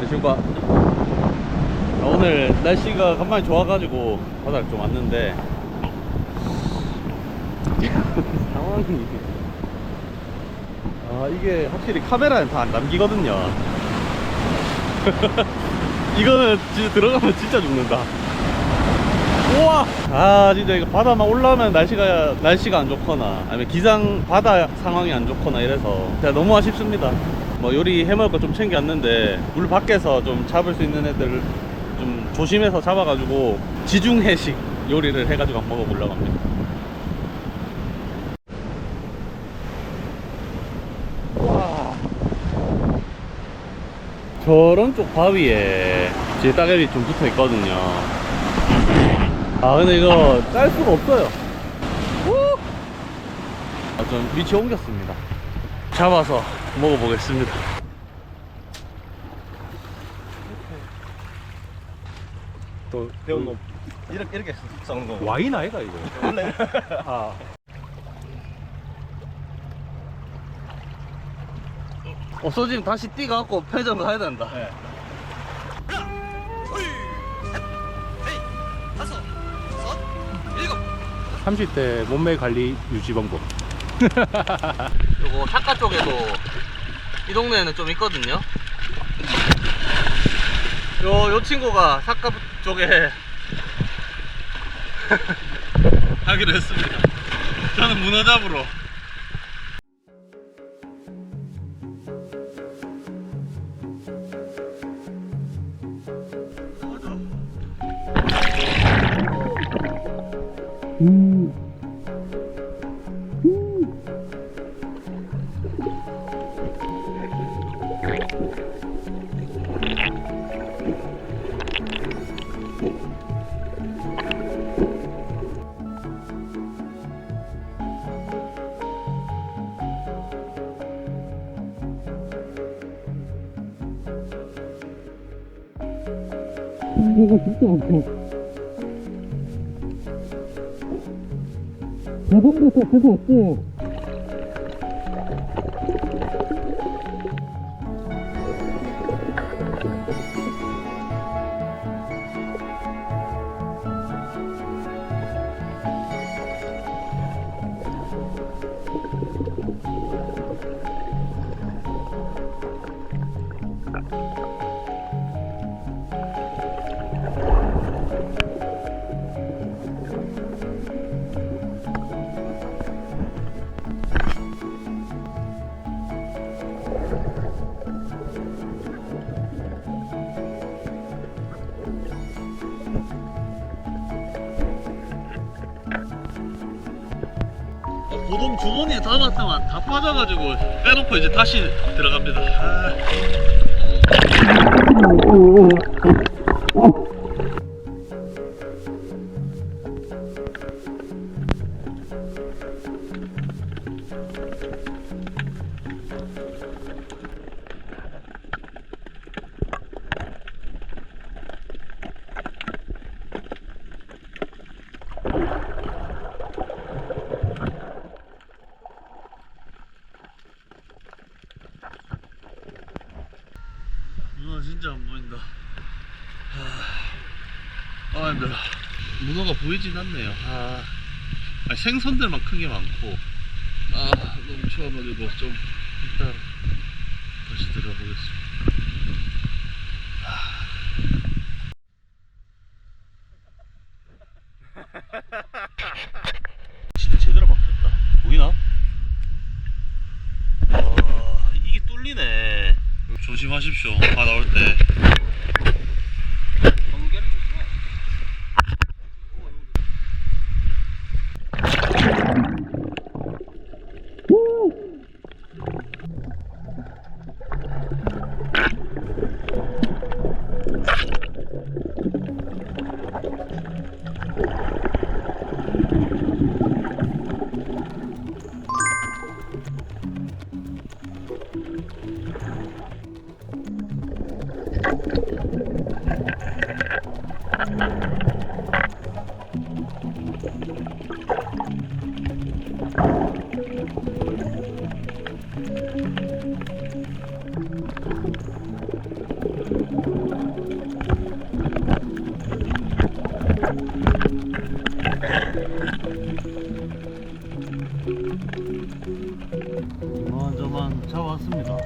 안녕하십니까. 아, 오늘 날씨가 간만에 좋아가지고 바다를 좀 왔는데 상황이 아 이게 확실히 카메라엔 다안 담기거든요. 이거는 진짜 들어가면 진짜 죽는다. 우와! 아 진짜 이거 바다만 올라오면 날씨가 날씨가 안 좋거나 아니면 기상 바다 상황이 안 좋거나 이래서 진짜 너무 아쉽습니다. 뭐 요리 해먹을 거 좀 챙겨왔는데 물 밖에서 좀 잡을 수 있는 애들 좀 조심해서 잡아가지고 지중 해식 요리를 해가지고 한번 먹어보려고 합니다. 와. 저런 쪽 바위에 제 따개비 좀 붙어 있거든요. 아 근데 이거 짤 수가 없어요 우! 아, 좀 위치 옮겼습니다 잡아서 먹어보겠습니다. 또 배운 놈 이렇게 이렇게 썩는 거. 와인 아이가 이거? 원래. 아. 없어지면 다시 뛰가갖고 편의점 가야 된다. 네. 30대 몸매 관리 유지 방법. 요거 샷가 쪽에도 이 동네에는 좀 있거든요. 요, 요 친구가 샷가 쪽에 하기로 했습니다. 저는 문어 잡으러 보동 주머니에 담았으면 다 빠져가지고 빼놓고 이제 다시 들어갑니다. 아. 진짜 안 보인다. 아, 아 힘들어. 문어가 보이진 않네요. 아, 아니, 생선들만 큰 게 많고. 아, 너무 추워가지고 좀 일단 다시 들어보겠습니다. 진짜 제대로 막혔다. 보이나? 아, 이게 뚫리네. 조심하십시오. 바다 올 때. 이만저만 차왔습니다.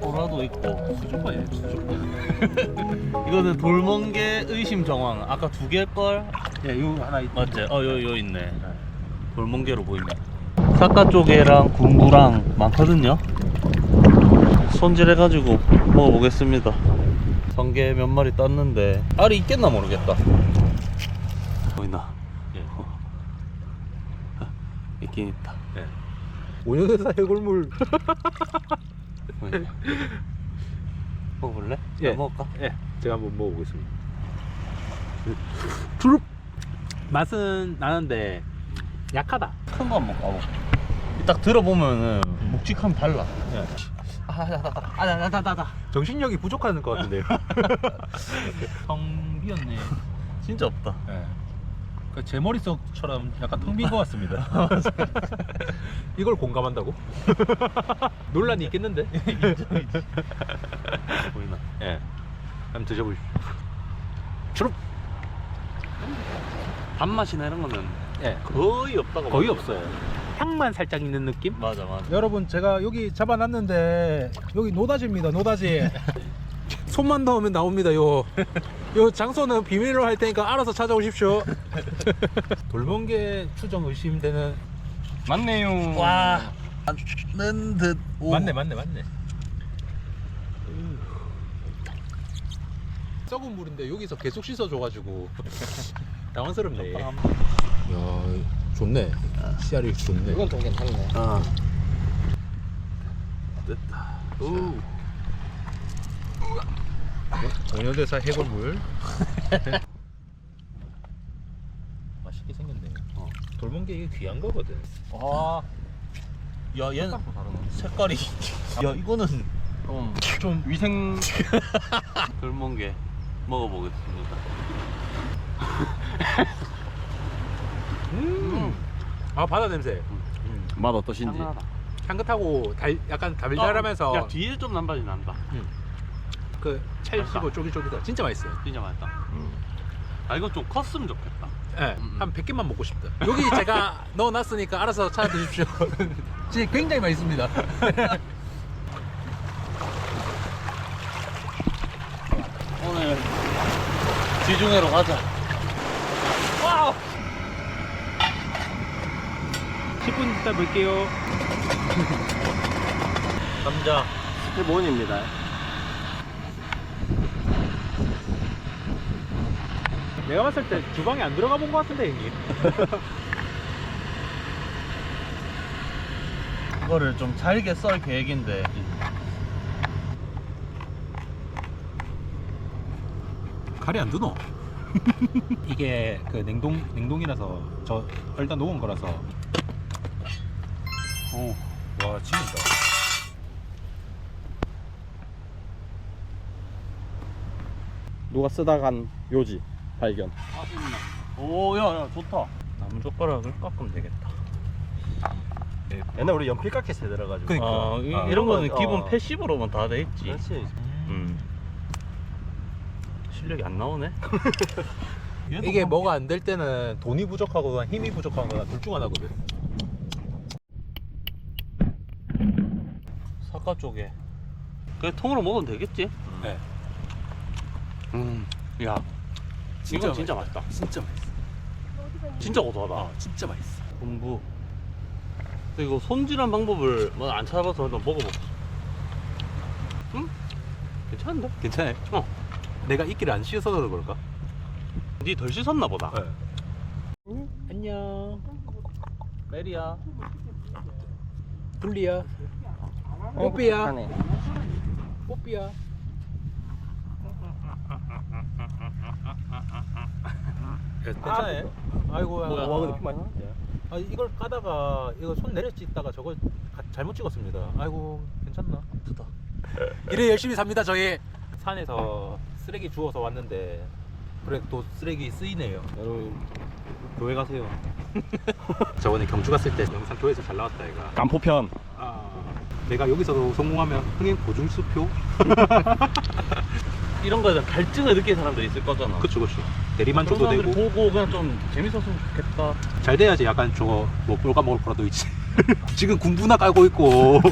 소라도 있고 수족관이에요 수족관. 예, 이거는 돌멍게 의심 정황. 아까 두 개걸? 예 이거 하나 있 맞지? 어요 요 있네. 돌멍게로 보이네. 사카 쪽에랑 군부랑 많거든요? 손질해가지고 먹어보겠습니다. 성게 몇 마리 땄는데. 알이 있겠나 모르겠다. 보이나? 예. 어. 있긴 있다. 예. 5년에서 해골물. 보이나? 먹어볼래? 예. 나 먹을까? 예, 제가 한번 먹어보겠습니다. 두릅 맛은 나는데 약하다. 큰거 한번 까봐. 딱 들어보면은 묵직함 달라. 예. 아다다다다다다다. 정신력이 부족한 것 같은데요. 텅 비었네. 진짜 없다. 예. 그제 머릿속처럼 약간 텅 빈 것 같습니다. 이걸 공감한다고? 논란이 있겠는데? 보이나? 예. 한번 드셔보십시오. 주룩. 단맛이나 이런 거는 예. 거의 없다고. 거의 없어요. 향만 살짝 있는 느낌? 맞아 맞아. 여러분 제가 여기 잡아놨는데 여기 노다지입니다. 노다지. 손만 넣으면 나옵니다. 요. 요 장소는 비밀로 할 테니까 알아서 찾아오십시오. 돌멍게 추정 의심되는 맞네요. 와. 맞는 듯. 오. 맞네 맞네 맞네. 썩은 물인데 여기서 계속 씻어줘가지고 당황스럽네. 야 좋네. 씨알이 좋네. 이건 좀 괜찮네. 아. 됐다. 오. 정연대사 해골물. 맛있게 생겼네. 어. 돌멍게 이게 귀한 거거든. 아. 야 얘는 색깔이. 야 이거는 좀, 좀 위생 젊은 게 먹어보겠습니다. 음. 아 바다 냄새. 맛 어떠신지. 향긋하고 달, 약간 달달하면서 야 뒤에 좀 남발이 난다. 그 찰지고 쫄깃쫄깃하 진짜 맛있어요. 진짜 맛있다. 아 이건 좀 컸으면 좋겠다. 예, 음, 음. 한 100개만 먹고 싶다. 여기 제가 넣어놨으니까 알아서 찾아 드십시오. 진짜 굉장히 맛있습니다. 오늘 지중해로 가자. 와우. 10분 있다 볼게요. 감자. 스테본입니다. 내가 봤을 때 주방에 안 들어가 본 것 같은데 형님. 이거를 좀 잘게 썰 계획인데. 칼이 안 드노? 이게 그 냉동 냉동이라서 저 일단 녹은 거라서. 어. 와 진짜. 누가 쓰다 간 요지 발견. 오, 야, 야, 좋다. 나무 젓가락을 깎으면 되겠다. 옛날 우리 연필 깎기 세더라가지고. 그니까. 아, 이, 아, 이런 거는 어. 기본 패시브로만 다 돼 있지. 그렇지. 음. 실력이 안 나오네. 얘도 이게 뭐- 뭐가 안 될 때는 돈이 부족하거나 힘이 부족하거나 둘 중 하나거든. 사과 쪽에. 그래 통으로 먹으면 되겠지? 네. 음. 야. 진짜 이건 진짜 맛있다. 진짜 맛있어. 진짜 고소하다. 아, 진짜 맛있어. 공부. 근데 이거 손질한 방법을 뭐안 찾아봐서 한번 먹어볼게. 응? 괜찮은데? 괜찮아요. 어. 내가 이끼를 안 씻어서 그럴까? 니 덜 씻었나 보다. 네. 안녕. 메리야. 블리야. 뽀삐야. 뽀삐야. 괜찮아요? 아이고, 뭐야? 와 근데 피 많이. 아, 이걸 까다가 이거 손 내려 찍다가 저거 가- 잘못 찍었습니다. 아이고, 괜찮나? 좋다. 이래 열심히 삽니다, 저희. 산에서 쓰레기 주워서 왔는데 그래 또 쓰레기 쓰이네요. 여러분 교회 가세요. 저번에 경주 갔을 때 영상 교회에서 잘 나왔다 얘가. 간포편. 아, 내가 여기서도 성공하면 흥행 보증 수표? 이런 거에 대한 갈증을 느끼는 사람들이 있을 거잖아. 그쵸 그쵸 내리만족도 되고 보고 그냥 좀 재밌었으면 좋겠다. 잘 돼야지 약간 저거 뭐 꼴가 먹을 거라도 있지 지금 군부나 깔고 있고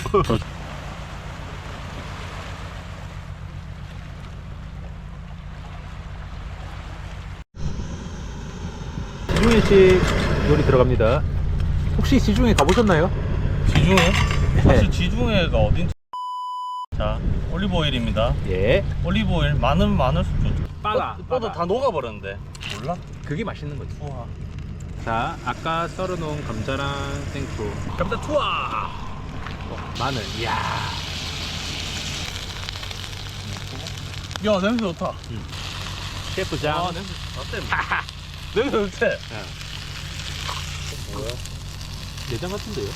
시중일식 요리 들어갑니다 혹시 시중에 가보셨나요? 지중해? 네. 사실 지중해가 어딘지. 자, 올리브 오일입니다 예. 올리브 오일 많으면 많을수록 좋죠 빨아, 뻗- 빨아. 다 녹아버렸는데 몰라? 그게 맛있는 거지. 우와 자, 아까 썰어놓은 감자랑 생수. 감자 투하! 마늘, 이야. 야 냄새 좋다 셰프장. 아 냄새 좋다 냄새 좋지? 내장 같은데요?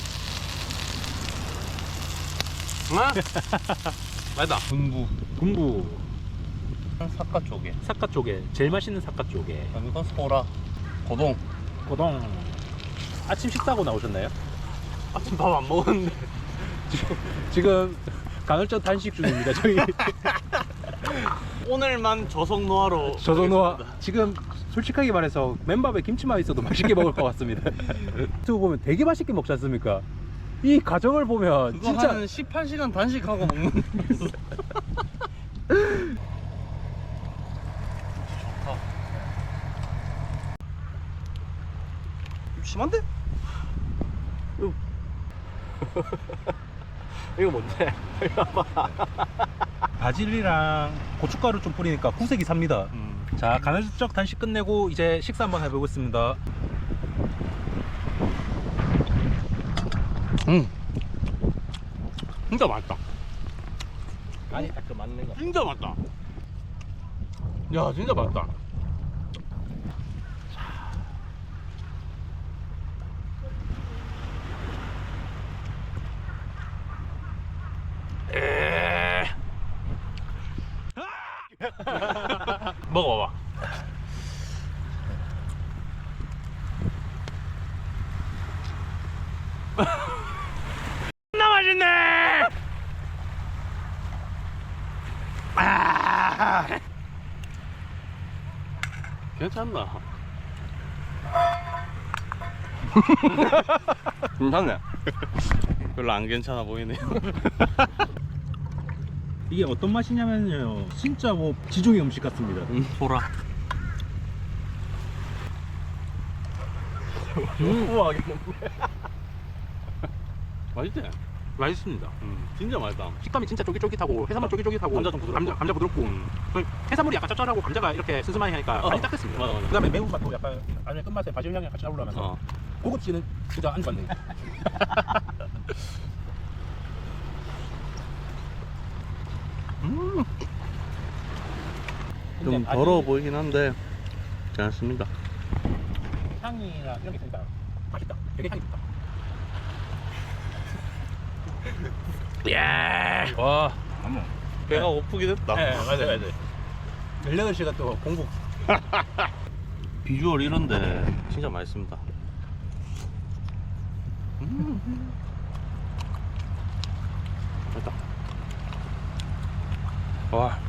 아? 맞다 분부 군부. 사과 쪽에 사카 쪽에. 제일 맛있는 사카 쪽에. 그럼 이건 소라 고동 고동. 아침 식사하고 나오셨나요? 아침 밥 안 먹었는데 지금 간헐적 단식 중입니다. 저희 오늘만 저속노화로 저선호와 지금 솔직하게 말해서 맨밥에 김치만 있어도 맛있게 먹을 것 같습니다. 유튜브 보면 되게 맛있게 먹지 않습니까? 이 과정을 보면 그거 진짜 한 18시간 단식하고 먹는 좋다 심한데? 이거 뭔데? 바질이랑 고춧가루 좀 뿌리니까 구색이 삽니다. 음. 자 간헐적 단식 끝내고 이제 식사 한번 해보겠습니다. 음. 진짜 맛있다. 간이 딱그 맞는 거. 진짜 맛있다. 야, 진짜 맛있다. 에. 먹어봐봐. 나 맛있네. 아. 괜찮나? 괜찮네. 별로 안 괜찮아 보이네요. 이게 어떤 맛이냐면요, 진짜 뭐 지중해 음식 같습니다. 음, 소라. 우아하게 맛있지? 맛있습니다. 음, 진짜 맛있다. 식감이 진짜 쫄깃쫄깃하고 해산물 쫄깃쫄깃하고 감자 좀 부드럽고. 감자, 감자 부드럽고 음. 그 해산물이 약간 짭짤하고 감자가 이렇게 슴슴하게 하니까 어. 간이 딱 됐습니다. 맞아, 맞아. 그다음에 매운맛도 약간 나중에 끝맛에 바질 향이 같이 올라오면서 어. 고급지는 진짜 안 좋았네. 음. 좀 더러워 보이긴 한데 괜찮습니다. 향이나 이런 게 있으니까 맛있다. 되게 향이 좋다. 예. 와, 배가 고프긴 했다. 네, 맞아요, 맞아요. 18시간 또 공복. 비주얼 이런데 진짜 맛있습니다. 음. 맛있다. 와.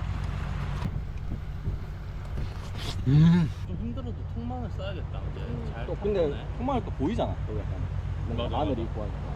음. 좀 힘들어도 통마늘 써야겠다. 이제 잘. 또 근데 정말 또 보이잖아. 또 약간 뭔가 맞아, 맞아. 있고 하니까.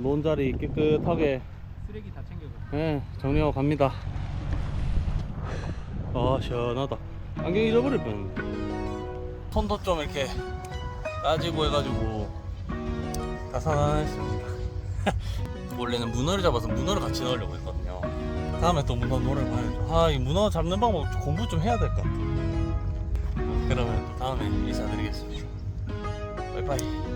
자, 놓은 자리 깨끗하게 쓰레기 다 챙겨서. 예, 정리하고 갑니다. 아, 시원하다. 안경 잊어버릴 뻔했네. 손도 좀 이렇게 따지고 해가지고 다산했습니다. 원래는 문어를 잡아서 문어를 같이 넣으려고 했거든요. 다음에 또 문어 노래 봐야죠. 아, 이 문어 잡는 방법 공부 좀 해야 될 것 같아. 그러면 또 다음에 인사드리겠습니다. 바이바이.